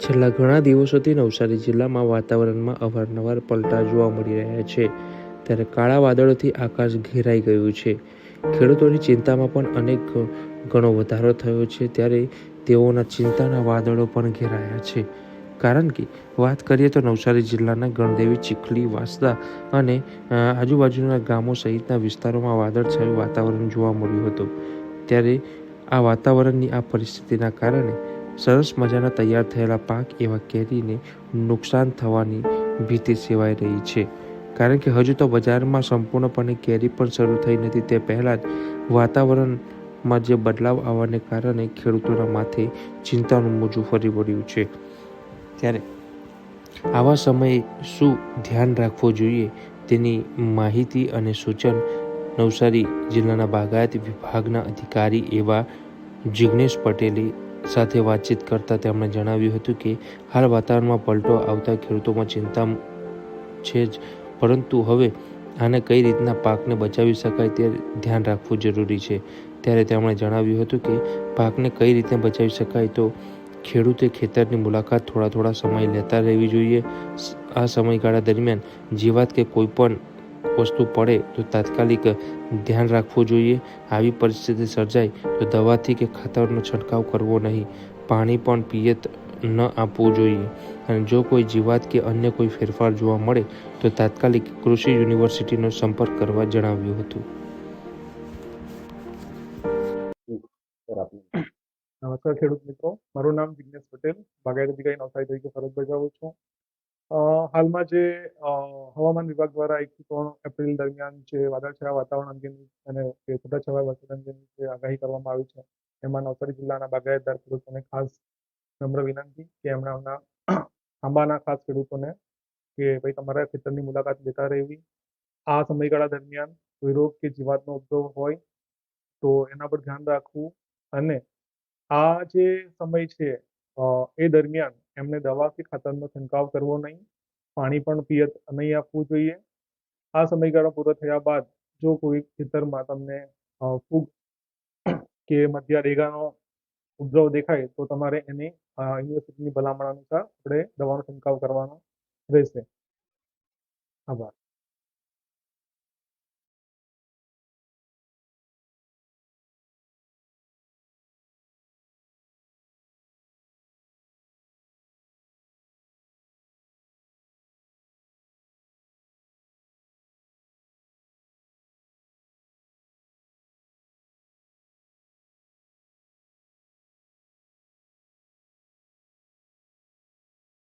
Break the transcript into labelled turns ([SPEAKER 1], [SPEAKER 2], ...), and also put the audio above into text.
[SPEAKER 1] છેલ્લા ઘણા દિવસોથી નવસારી જિલ્લામાં વાતાવરણમાં અવારનવાર પલટા જોવા મળી રહ્યા છે. ત્યારે કાળા વાદળોથી આકાશ ઘેરાઈ ગયું છે. ખેડૂતોની ચિંતામાં પણ અનેક ઘણો વધારો થયો છે. ત્યારે તેઓના ચિંતાના વાદળો પણ ઘેરાયા છે. કારણ કે વાત કરીએ તો નવસારી જિલ્લાના ગણદેવી, ચીખલી, વાસદા અને આજુબાજુના ગામો સહિતના વિસ્તારોમાં વાદળછાયું વાતાવરણ જોવા મળ્યું હતું. ત્યારે આ વાતાવરણની આ પરિસ્થિતિના કારણે સરસ મજાના તૈયાર થયેલા પાક એવા કેરીને નુકસાન થવાની ભીતિ સેવાઈ રહી છે. કારણ કે હજુ તો બજારમાં સંપૂર્ણપણે કેરી પણ શરૂ થઈ નથી, તે પહેલાં જ વાતાવરણમાં જે બદલાવ આવવાને કારણે ખેડૂતોના માથે ચિંતાનું મોજું ફરી વળ્યું છે. ત્યારે આવા સમયે શું ધ્યાન રાખવું જોઈએ તેની માહિતી અને સૂચન નવસારી જિલ્લાના બાગાયત વિભાગના અધિકારી એવા જિગ્નેશ પટેલે સાથે વાતચીત કરતાં તેમણે જણાવ્યું હતું કે, હાલ વાતાવરણમાં પલટો આવતા ખેડૂતોમાં ચિંતા છે જ, પરંતુ હવે આને કઈ રીતના પાકને બચાવી શકાય તે ધ્યાન રાખવું જરૂરી છે. ત્યારે તેમણે જણાવ્યું હતું કે, પાકને કઈ રીતે બચાવી શકાય તો ખેડૂતે ખેતરની મુલાકાત થોડા થોડા સમય લેતા રહેવી જોઈએ. આ સમયગાળા દરમિયાન જીવાત કે કોઈ પણ વસ્તુ પડે તો તાત્કાલિક ધ્યાન રાખવું જોઈએ. આવી પરિસ્થિતિ સર્જાય તો દવાથી કે ખાતરનો છંટકાવ કરવો નહીં. પાણી પણ પિયત ન આપવું જોઈએ. અને જો કોઈ જીવાત કે અન્ય કોઈ ફેરફાર જોવા મળે તો તાત્કાલિક કૃષિ યુનિવર્સિટીનો સંપર્ક કરવા જણાવ્યું હતું.
[SPEAKER 2] નમસ્કાર ખેડૂત મિત્રો. મારું નામ જિજ્ઞેશ પટેલ. બાગાયત અધિકારી નવસારી તરીકે ફરજ બજાવું છું. હાલમાં જે હવામાન વિભાગ દ્વારા એકથી ત્રણ એપ્રિલ દરમિયાન જે વાદળછાયા વાતાવરણ અંગેની અને છૂટાછવાયા વરસાદ અંગેની જે આગાહી કરવામાં આવી છે, એમાં નવસારી જિલ્લાના બાગાયતદાર ખેડૂતોને ખાસ નમ્ર વિનંતી કે એમણે હમણાં આંબાના ખાસ ખેડૂતોને કે ભાઈ તમારા ખેતરની મુલાકાત લેતા રહેવી. આ સમયગાળા દરમિયાન કોઈ રોગ કે જીવાતનો ઉપદ્રવ હોય તો એના પર ધ્યાન રાખવું અને આ જે સમય છે એ દરમિયાન એમને દવા કે ખાતરનો છંટકાવ કરવો નહીં, પાણી પણ પિયત નહીં આપવું જોઈએ. આ સમયગાળો પૂરો થયા બાદ જો કોઈ ખેતરમાં તમને ફૂગ કે મધ્યા રેગાનો ઉપદ્રવ દેખાય તો તમારે એની યુનિવર્સિટીની ભલામણ અનુસાર આપણે દવાનો છંટકાવ કરવાનો રહેશે. આભાર.